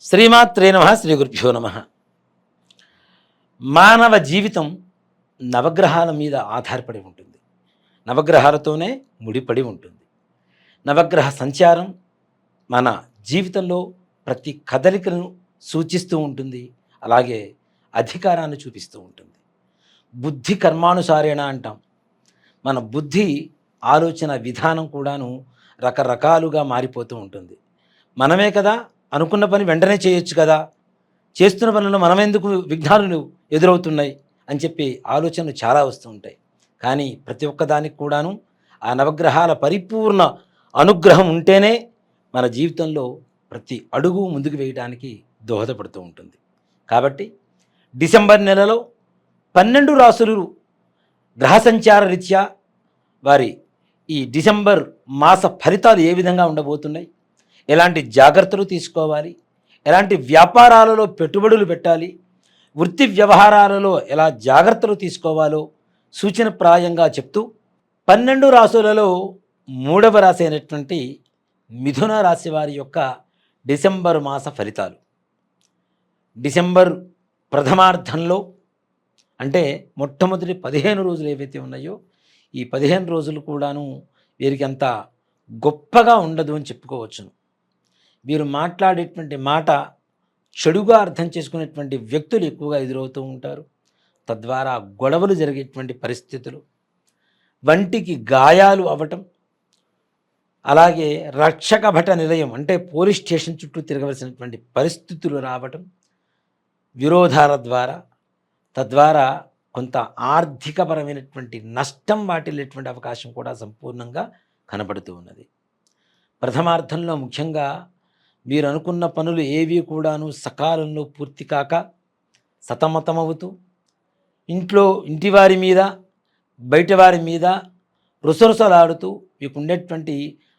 శ్రీమాత్రే నమ శ్రీ గురుభ్యో నమ. మానవ జీవితం నవగ్రహాల మీద ఆధారపడి ఉంటుంది. నవగ్రహాలతోనే ముడిపడి ఉంటుంది. నవగ్రహ సంచారం మన జీవితంలో ప్రతి కదలికను సూచిస్తూ ఉంటుంది. అలాగే అధికారాన్ని చూపిస్తూ ఉంటుంది. బుద్ధి కర్మానుసారేణ అంటాం. మన బుద్ధి ఆలోచన విధానం కూడాను రకరకాలుగా మారిపోతూ ఉంటుంది. మనమే కదా అనుకున్న పని వెంటనే చేయొచ్చు కదా. చేస్తున్న పనులు మనమెందుకు విఘ్నాలు ఎదురవుతున్నాయి అని చెప్పి ఆలోచనలు చాలా వస్తూ ఉంటాయి. కానీ ప్రతి ఒక్కదానికి కూడాను ఆ నవగ్రహాల పరిపూర్ణ అనుగ్రహం ఉంటేనే మన జీవితంలో ప్రతి అడుగు ముందుకు వేయడానికి దోహదపడుతూ ఉంటుంది. కాబట్టి డిసెంబర్ నెలలో పన్నెండు రాసులు గ్రహ సంచార రీత్యా వారి ఈ డిసెంబర్ మాస ఫలితాలు ఏ విధంగా ఉండబోతున్నాయి? ఎలాంటి జాగ్రత్తలు తీసుకోవాలి? ఎలాంటి వ్యాపారాలలో పెట్టుబడులు పెట్టాలి? వృత్తి వ్యవహారాలలో ఎలా జాగ్రత్తలు తీసుకోవాలో సూచనప్రాయంగా చెప్తూ పన్నెండు రాసులలో మూడవ రాశి అయినటువంటి మిథున రాశి వారి యొక్క డిసెంబర్ మాస ఫలితాలు. డిసెంబర్ ప్రథమార్థంలో అంటే మొట్టమొదటి పదిహేను రోజులు ఏవైతే ఉన్నాయో ఈ పదిహేను రోజులు కూడాను వీరికి అంత గొప్పగా ఉండదు అని చెప్పుకోవచ్చును. వీరు మాట్లాడేటువంటి మాట చెడుగా అర్థం చేసుకునేటువంటి వ్యక్తులు ఎక్కువగా ఎదురవుతూ ఉంటారు. తద్వారా గొడవలు జరిగేటువంటి పరిస్థితులు వంటికి గాయాలు అవ్వటం అలాగే రక్షక భట నిలయం అంటే పోలీస్ స్టేషన్ చుట్టూ తిరగవలసినటువంటి పరిస్థితులు రావటం విరోధాల ద్వారా తద్వారా కొంత ఆర్థికపరమైనటువంటి నష్టం వాటిల్లేటువంటి అవకాశం కూడా సంపూర్ణంగా కనబడుతూ ఉన్నది. ప్రథమార్థంలో ముఖ్యంగా మీరు అనుకున్న పనులు ఏవి కూడాను సకాలంలో పూర్తి కాక సతమతమవుతూ ఇంట్లో ఇంటివారి మీద బయటవారి మీద రుసరుసలాడుతూ మీకు ఉండేటువంటి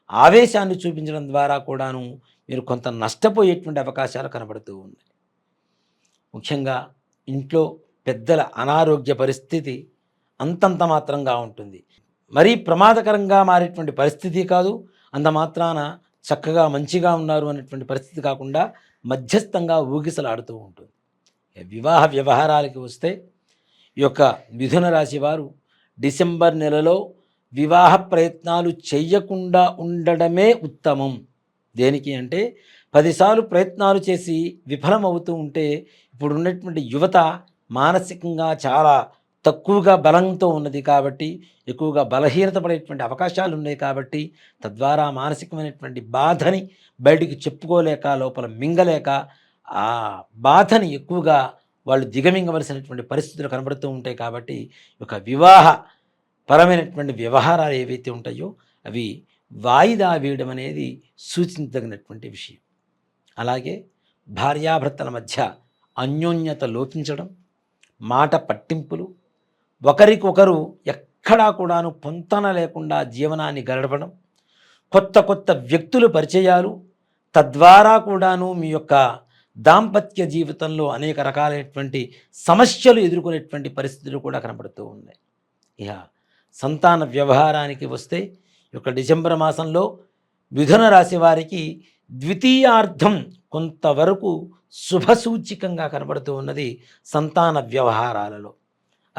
ఆవేశాన్ని చూపించడం ద్వారా కూడాను మీరు కొంత నష్టపోయేటువంటి అవకాశాలు కనబడుతూ ఉన్నాయి. ముఖ్యంగా ఇంట్లో పెద్దల అనారోగ్య పరిస్థితి అంతంత మాత్రంగా ఉంటుంది. మరీ ప్రమాదకరంగా మారేటువంటి పరిస్థితి కాదు. అంత మాత్రాన చక్కగా మంచిగా ఉన్నారు అనేటువంటి పరిస్థితి కాకుండా మధ్యస్థంగా ఊగిసలాడుతూ ఉంటుంది. వివాహ వ్యవహారాలకి వస్తే ఈ యొక్క మిథున రాశి వారు డిసెంబర్ నెలలో వివాహ ప్రయత్నాలు చెయ్యకుండా ఉండడమే ఉత్తమం. దేనికి అంటే పదిసార్లు ప్రయత్నాలు చేసి విఫలమవుతూ ఉంటే ఇప్పుడు ఉన్నటువంటి యువత మానసికంగా చాలా తక్కువగా బలంతో ఉన్నది కాబట్టి ఎక్కువగా బలహీనత పడేటువంటి అవకాశాలు ఉన్నాయి కాబట్టి తద్వారా మానసికమైనటువంటి బాధని బయటికి చెప్పుకోలేక లోపల మింగలేక ఆ బాధని ఎక్కువగా వాళ్ళు దిగమింగవలసినటువంటి పరిస్థితులు కనబడుతూ ఉంటాయి కాబట్టి ఒక వివాహ పరమైనటువంటి వ్యవహారాలు ఏవైతే ఉంటాయో అవి వాయిదా వేయడం అనేది సూచించదగినటువంటి విషయం. అలాగే భార్యాభర్తల మధ్య అన్యోన్యత లోపించడం మాట పట్టింపులు ఒకరికొకరు ఎక్కడా కూడాను పొంతన లేకుండా జీవనాన్ని గడపడం కొత్త కొత్త వ్యక్తులు పరిచయాలు తద్వారా కూడాను మీ యొక్క దాంపత్య జీవితంలో అనేక రకాలైనటువంటి సమస్యలు ఎదుర్కొనేటువంటి పరిస్థితులు కూడా కనబడుతూ ఉన్నాయి. ఇక సంతాన వ్యవహారానికి వస్తే ఈ యొక్క డిసెంబర్ మాసంలో మిథున రాశి వారికి ద్వితీయార్థం కొంతవరకు శుభసూచికంగా కనబడుతూ ఉన్నది సంతాన వ్యవహారాలలో.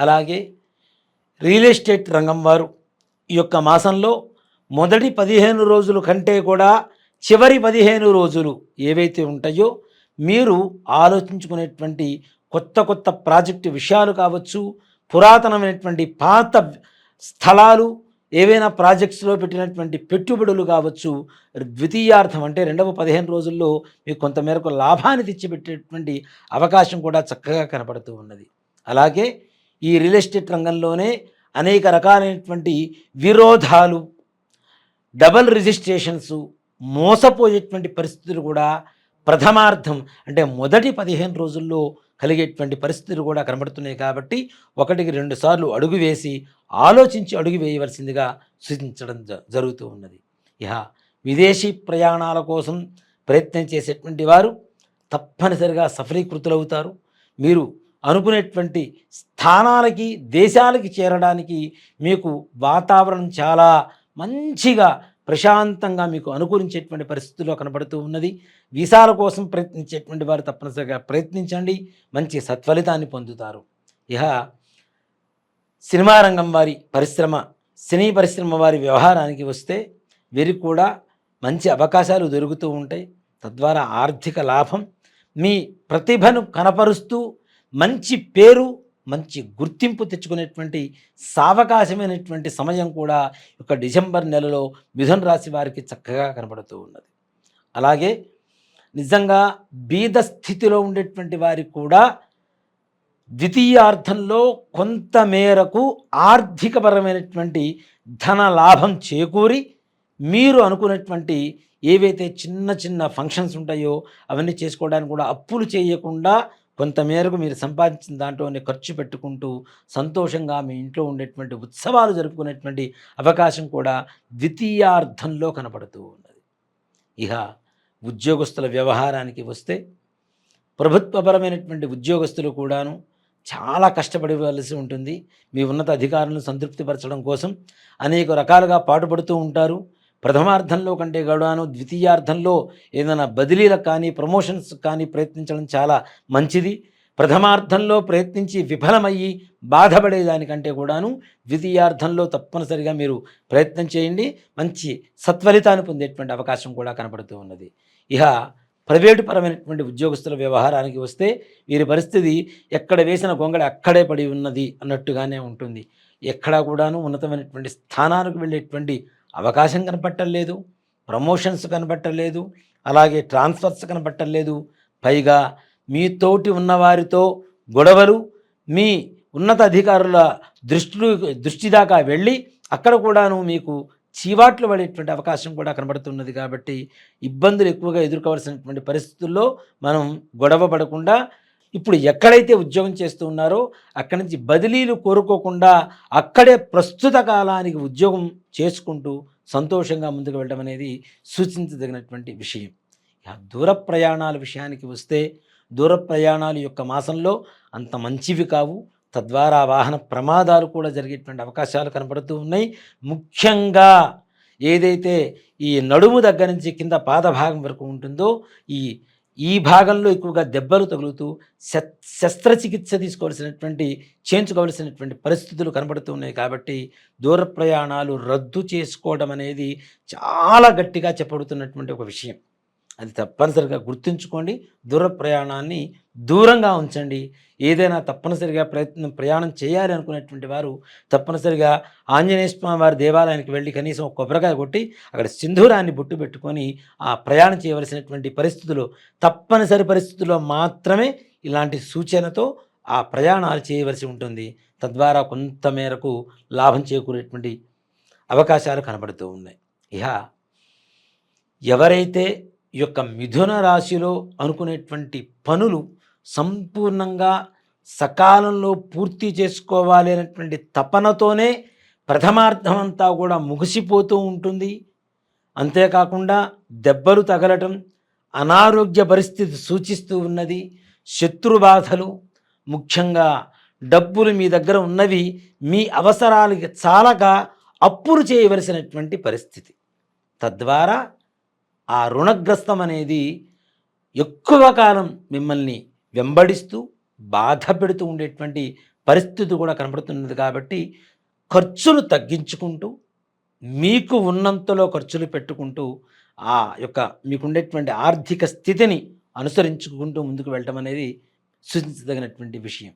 అలాగే రియల్ ఎస్టేట్ రంగం వారు ఈ యొక్క మాసంలో మొదటి పదిహేను రోజుల కంటే కూడా చివరి పదిహేను రోజులు ఏవైతే ఉంటాయో మీరు ఆలోచించుకునేటువంటి కొత్త కొత్త ప్రాజెక్టు విషయాలు కావచ్చు పురాతనమైనటువంటి పాత స్థలాలు ఏవైనా ప్రాజెక్ట్స్లో పెట్టినటువంటి పెట్టుబడులు కావచ్చు ద్వితీయార్థం అంటే రెండవ పదిహేను రోజుల్లో మీకు కొంతమేరకు లాభాన్ని తెచ్చిపెట్టేటువంటి అవకాశం కూడా చక్కగా కనపడుతూ ఉన్నది. అలాగే ఈ రియల్ ఎస్టేట్ రంగంలోనే అనేక రకాలైనటువంటి విరోధాలు డబల్ రిజిస్ట్రేషన్స్ మోసపోయేటువంటి పరిస్థితులు కూడా ప్రథమార్థం అంటే మొదటి పదిహేను రోజుల్లో కలిగేటువంటి పరిస్థితులు కూడా కనబడుతున్నాయి కాబట్టి ఒకటికి రెండు సార్లు అడుగు వేసి ఆలోచించి అడుగు వేయవలసిందిగా సూచించడం జ- జరుగుతూ ఉన్నది. ఇహ విదేశీ ప్రయాణాల కోసం ప్రయత్నం చేసేటువంటి వారు తప్పనిసరిగా సఫలీకృతులవుతారు. మీరు అనుకునేటువంటి స్థానాలకి దేశాలకి చేరడానికి మీకు వాతావరణం చాలా మంచిగా ప్రశాంతంగా మీకు అనుకూలించేటువంటి పరిస్థితుల్లో కనబడుతూ ఉన్నది. వీసాల కోసం ప్రయత్నించేటువంటి వారు తప్పనిసరిగా ప్రయత్నించండి. మంచి సత్ఫలితాన్ని పొందుతారు. ఇహ సినిమా రంగం వారి పరిశ్రమ సినీ పరిశ్రమ వారి వ్యవహారానికి వస్తే వీరికి కూడా మంచి అవకాశాలు దొరుకుతూ ఉంటాయి. తద్వారా ఆర్థిక లాభం మీ ప్రతిభను కనపరుస్తూ మంచి పేరు మంచి గుర్తింపు తెచ్చుకునేటువంటి సావకాశమైనటువంటి సమయం కూడా ఒక డిసెంబర్ నెలలో మిథున రాశి వారికి చక్కగా కనబడుతూ ఉన్నది. అలాగే నిజంగా బీద స్థితిలో ఉండేటువంటి వారికి కూడా ద్వితీయార్థంలో కొంత మేరకు ఆర్థికపరమైనటువంటి ధన లాభం చేకూరి మీరు అనుకున్నటువంటి ఏవైతే చిన్న చిన్న ఫంక్షన్స్ ఉంటాయో అవన్నీ చేసుకోవడానికి కూడా అప్పులు చేయకుండా కొంతమేరకు మీరు సంపాదించిన దాంట్లోనే ఖర్చు పెట్టుకుంటూ సంతోషంగా మీ ఇంట్లో ఉండేటువంటి ఉత్సవాలు జరుపుకునేటువంటి అవకాశం కూడా ద్వితీయార్థంలో కనపడుతూ ఉన్నది. ఇక ఉద్యోగస్తుల వ్యవహారానికి వస్తే ప్రభుత్వపరమైనటువంటి ఉద్యోగస్తులు కూడాను చాలా కష్టపడవలసి ఉంటుంది. మీ ఉన్నత అధికారులను సంతృప్తిపరచడం కోసం అనేక రకాలుగా పాటుపడుతూ ఉంటారు. ప్రథమార్థంలో కంటే గౌడాను ద్వితీయార్థంలో ఏదైనా బదిలీలకు కానీ ప్రమోషన్స్ కానీ ప్రయత్నించడం చాలా మంచిది. ప్రథమార్థంలో ప్రయత్నించి విఫలమయ్యి బాధపడేదానికంటే కూడాను ద్వితీయార్థంలో తప్పనిసరిగా మీరు ప్రయత్నం చేయండి. మంచి సత్ఫలితాన్ని పొందేటువంటి అవకాశం కూడా కనపడుతూ ఉన్నది. ఇహ ప్రైవేటు పరమైనటువంటి ఉద్యోగస్తుల వ్యవహారానికి వస్తే వీరి పరిస్థితి ఎక్కడ వేసిన గొంగళి అక్కడే పడి ఉన్నది అన్నట్టుగానే ఉంటుంది. ఎక్కడా కూడాను ఉన్నతమైనటువంటి స్థానానికి వెళ్ళేటువంటి అవకాశం కనపట్టలేదు ప్రమోషన్స్ కనపట్టలేదు అలాగే ట్రాన్స్ఫర్స్ కనపట్టలేదు. పైగా మీతోటి ఉన్నవారితో గొడవలు మీ ఉన్నత అధికారుల దృష్టి దృష్టి దాకా వెళ్ళి అక్కడ కూడాను మీకు చీవాట్లు పడేటువంటి అవకాశం కూడా కనబడుతున్నది కాబట్టి ఇబ్బందులు ఎక్కువగా ఎదుర్కోవాల్సినటువంటి పరిస్థితుల్లో మనం గొడవ పడకుండా ఇప్పుడు ఎక్కడైతే ఉద్యోగం చేస్తూ ఉన్నారో అక్కడి నుంచి బదిలీలు కోరుకోకుండా అక్కడే ప్రస్తుత కాలానికి ఉద్యోగం చేసుకుంటూ సంతోషంగా ముందుకు వెళ్ళడం అనేది సూచించదగినటువంటి విషయం. దూర ప్రయాణాల విషయానికి వస్తే దూర ప్రయాణాల యొక్క మాసంలో అంత మంచివి కావు. తద్వారా వాహన ప్రమాదాలు కూడా జరిగేటువంటి అవకాశాలు కనబడుతూ ఉన్నాయి. ముఖ్యంగా ఏదైతే ఈ నడుము దగ్గర నుంచి కింద పాదభాగం వరకు ఉంటుందో ఈ ఈ భాగంలో ఎక్కువగా దెబ్బలు తగులుతూ శ- శస్త్రచికిత్స తీసుకోవాల్సినటువంటి చేయించుకోవాల్సినటువంటి పరిస్థితులు కనబడుతూ ఉన్నాయి కాబట్టి దూర ప్రయాణాలు రద్దు చేసుకోవడం అనేది చాలా గట్టిగా చెప్పబడుతున్నటువంటి ఒక విషయం. అది తప్పనిసరిగా గుర్తుంచుకోండి. దూర ప్రయాణాన్ని దూరంగా ఉంచండి. ఏదైనా తప్పనిసరిగా ప్రయత్నం ప్రయాణం చేయాలి అనుకునేటువంటి వారు తప్పనిసరిగా ఆంజనేయ స్వామి వారి దేవాలయానికి వెళ్ళి కనీసం ఒక కొబ్బరికాయ కొట్టి అక్కడ సింధూరాన్ని బొట్టు పెట్టుకొని ఆ ప్రయాణం చేయవలసినటువంటి పరిస్థితులు తప్పనిసరి పరిస్థితుల్లో మాత్రమే ఇలాంటి సూచనతో ఆ ప్రయాణాలు చేయవలసి ఉంటుంది. తద్వారా కొంత మేరకు లాభం చేకూరేటువంటి అవకాశాలు కనబడుతూ ఉన్నాయి. ఇహ ఎవరైతే యొక్క మిథున రాశిలో అనుకునేటువంటి పనులు సంపూర్ణంగా సకాలంలో పూర్తి చేసుకోవాలి అనేటువంటి తపనతోనే ప్రథమార్థం అంతా కూడా ముగిసిపోతూ ఉంటుంది. అంతేకాకుండా దెబ్బలు తగలటం అనారోగ్య పరిస్థితి సూచిస్తూ ఉన్నది. శత్రు బాధలు ముఖ్యంగా డబ్బులు మీ దగ్గర ఉన్నవి మీ అవసరాలకి చాలక అప్పులు చేయవలసినటువంటి పరిస్థితి. తద్వారా ఆ రుణగ్రస్తం అనేది ఎక్కువ కాలం మిమ్మల్ని వెంబడిస్తూ బాధ పెడుతూ ఉండేటువంటి పరిస్థితి కూడా కనబడుతున్నది కాబట్టి ఖర్చులు తగ్గించుకుంటూ మీకు ఉన్నంతలో ఖర్చులు పెట్టుకుంటూ ఆ యొక్క మీకుండేటువంటి ఆర్థిక స్థితిని అనుసరించుకుంటూ ముందుకు వెళ్ళటం అనేది సూచించదగినటువంటి విషయం.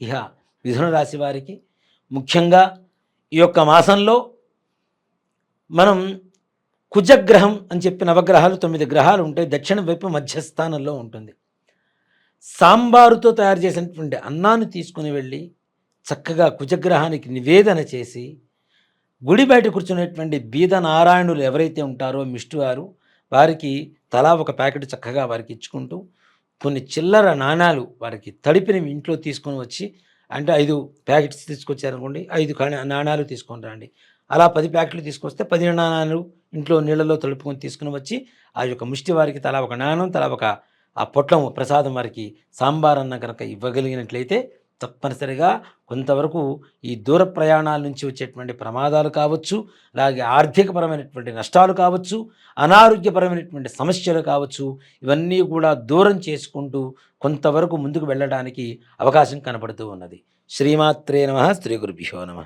ఇక మిథున రాశి వారికి ముఖ్యంగా ఈ యొక్క మాసంలో మనం కుజగ్రహం అని చెప్పి నవగ్రహాలు తొమ్మిది గ్రహాలు ఉంటాయి. దక్షిణ వైపు మధ్యస్థానంలో ఉంటుంది. సాంబారుతో తయారు చేసినటువంటి అన్నాన్ని తీసుకుని వెళ్ళి చక్కగా కుజగ్రహానికి నివేదన చేసి గుడి బయట కూర్చునేటువంటి బీద నారాయణులు ఎవరైతే ఉంటారో మిష్టు వారు వారికి తలా ఒక ప్యాకెట్ చక్కగా వారికి ఇచ్చుకుంటూ కొన్ని చిల్లర నాణాలు వారికి తడిపినవి ఇంట్లో తీసుకొని వచ్చి అంటే ఐదు ప్యాకెట్స్ తీసుకొచ్చారనుకోండి ఐదు నాణాలు తీసుకొని రండి. అలా పది ప్యాకెట్లు తీసుకొస్తే పది నాణాలు ఇంట్లో నీళ్ళలో తలుపుకొని తీసుకుని వచ్చి ఆ యొక్క ముష్టి వారికి తలా ఒక నాణం తలా ఒక ఆ పొట్లం ప్రసాదం వారికి సాంబార్ అన్న కనుక ఇవ్వగలిగినట్లయితే తప్పనిసరిగా కొంతవరకు ఈ దూర ప్రయాణాల నుంచి వచ్చేటువంటి ప్రమాదాలు కావచ్చు అలాగే ఆర్థికపరమైనటువంటి నష్టాలు కావచ్చు అనారోగ్యపరమైనటువంటి సమస్యలు కావచ్చు ఇవన్నీ కూడా దూరం చేసుకుంటూ కొంతవరకు ముందుకు వెళ్ళడానికి అవకాశం కనపడుతూ ఉన్నది. శ్రీమాత్రే నమ శ్రీ గురుభ్యో నమ.